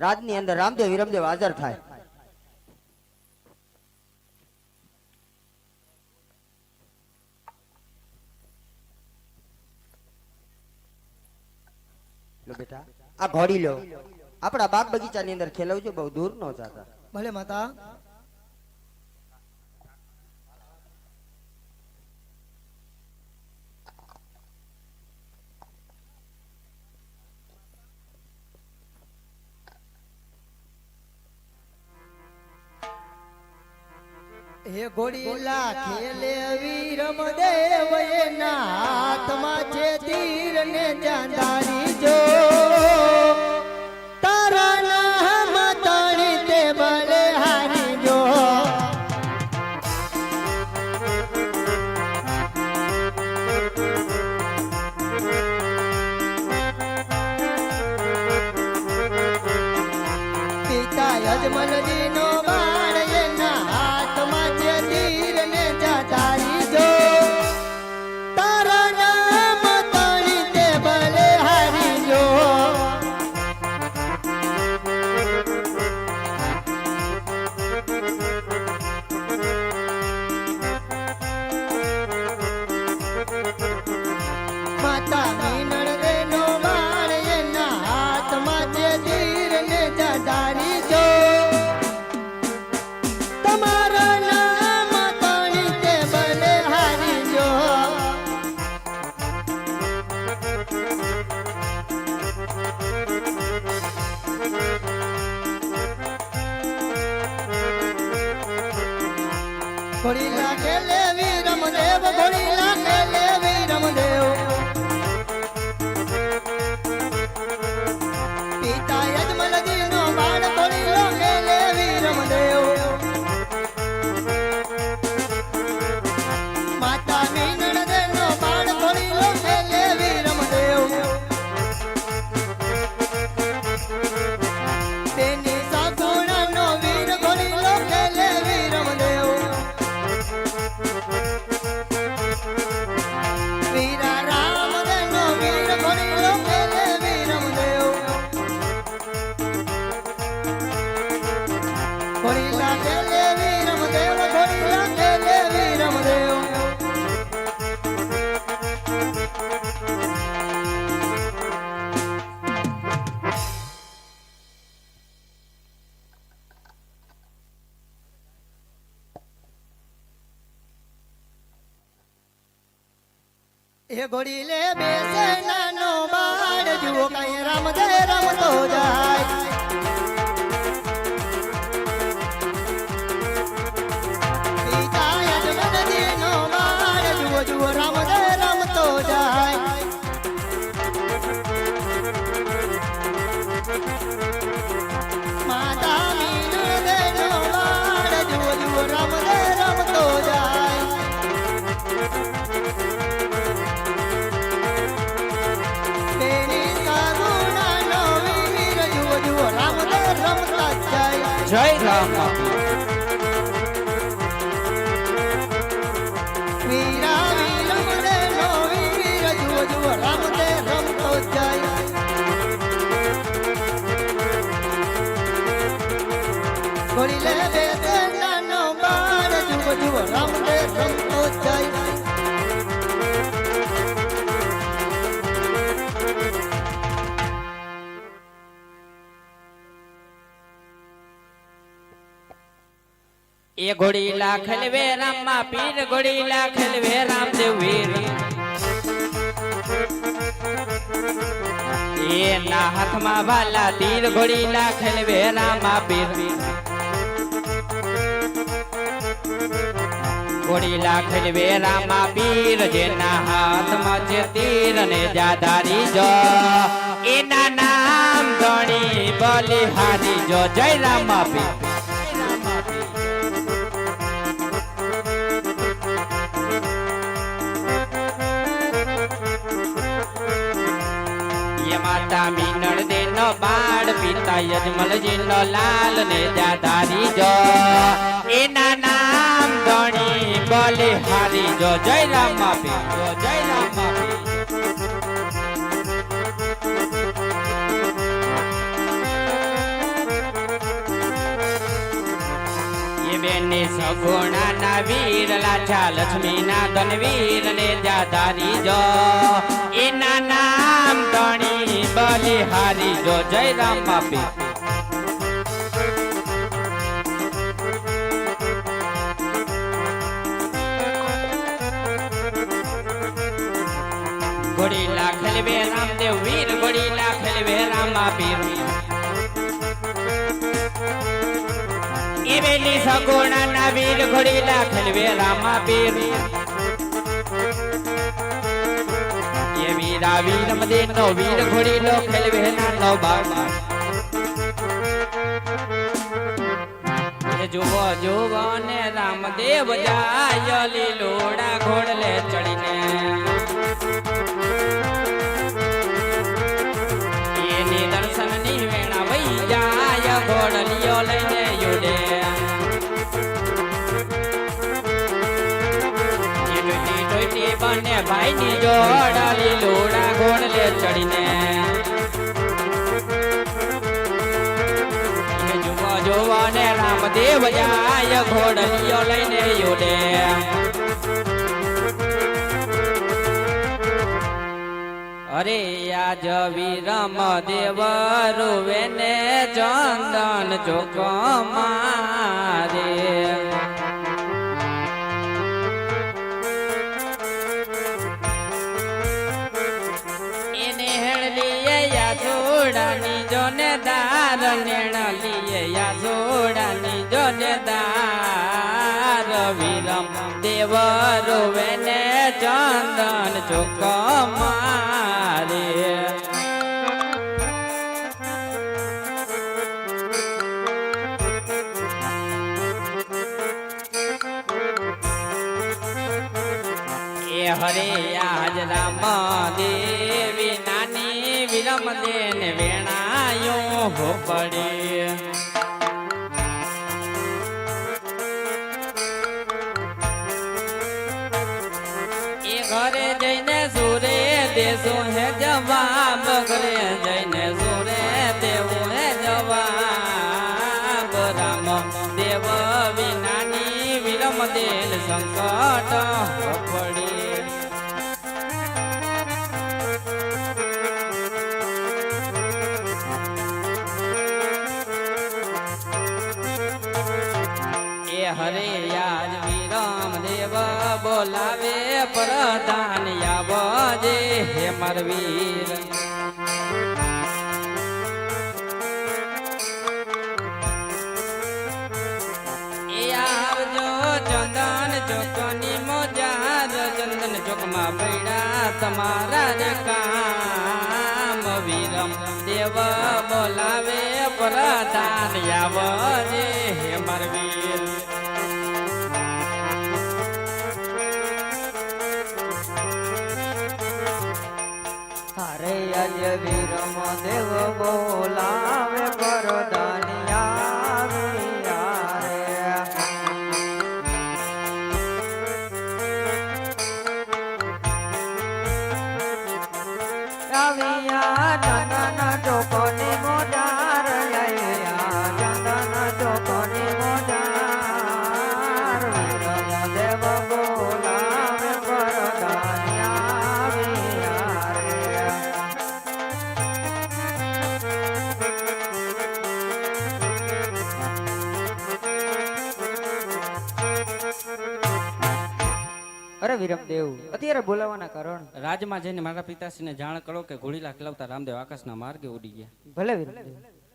રાજની અંદર રામદેવ વિરમદેવ હાજર થાય. બેટા, આ ઘોડી લો. આપણા બાગ બગીચાની અંદર ખેલવજો, બહુ દૂર ન જાતા. ભલે માતા. હે ઘોડીલા ખેલે વીર મદેવ એના હાથમાં છે તીર ને ચાંદારી જો. તારા નામ તણી તે હારી જો. પિતા યજમનજી ઘોડી લાગે લે. એ ઘોડી લે બેસે નાનો બાળ જુઓ કઈ રમતે રમતો જાય. જાય રામ રામ દે રમતો જાય એ ઘોડી લાખલ વે રામમાં પીર, ઘોડી લાખલ વે રામદેવ વીર. એના હાથમાં વાલા તીર, ઘોડી લાખલ વે રામા પીર. ઘોડી લાખલ વે રામા પીર, જેના હાથમાં છે તીર ને જાદારી જો. એના નામ ધણી બલિહારી જો. જય રામા પીર. માતા મીનળ દે બાળ, પિતા યજમલજી નો લાલ ને જાધારી જો. એના નામ ગણી બોલે, હારી જો, જય રામ માફી જો, જય રામ માફી બેને સગુણા ના વીર, લાઠા લક્ષ્મી ના ધનવીર ને જાધારી જો. એના ના બલિહારી જો જય રામ બાપી ઘોડીલા ખેલવે રામદેવ વીર ઘોડીલા ખેલવે રામા વેલી એવેલી સગુણાના વીર ઘોડીલા ખેલવે રામા પીર વીરા વીર મદેનો વીર ઘોડીલો ખેલવે નાનો બાબા એ જોવો જુઓ ને રામદેવ જાય લીલોડા ઘોડલે ચડીને ડોઈટી બને ભાઈની જોડાલી, લોડા ઘોડલે ચડીને. ને રામદેવ જાય ઘોડલીઓ લઈને યોડે. અરે આજ વિરમ દેવ રૂવે ને ચંદન ચોક મારે. જોડાની જોને દાર નેણલીએ યા જોડાની જોને દાર. વિરમ દેવ રોવે ને ચંદન ચોક મારે. હરે આજ રામ દેવી નાની વિરમ દેન વેણાયો હો પડી. એ ઘરે જઈને સુરે દેશો હે જવાબ, ઘરે જઈને સુરે દેવું હે જવાબ. રામ દેવ વિનાની વિરમ દેલ સંકટ હરે યાદ વિરામ દેવ બોલાવે પ્રધાન આવજે હે મરવીર ચંદન ચોકની મોજાર, ચંદન ચોકમાં પૈડા તમારા કામ. વિરમ દેવ બોલાવે પ્રધાન આવજે હે મરવીર અજ વિરમ દેવ બોલાવે પરદાનિયા રે વિરમદેવ અત્યારે બોલાવાના કારણ? રાજમાં જઈને મારા પિતાશ્રીને જાણ કરો કે ઘોડીલા ખીલવતા રામદેવ આકાશના માર્ગે ઉડી ગયા. ભલે વિરમદેવ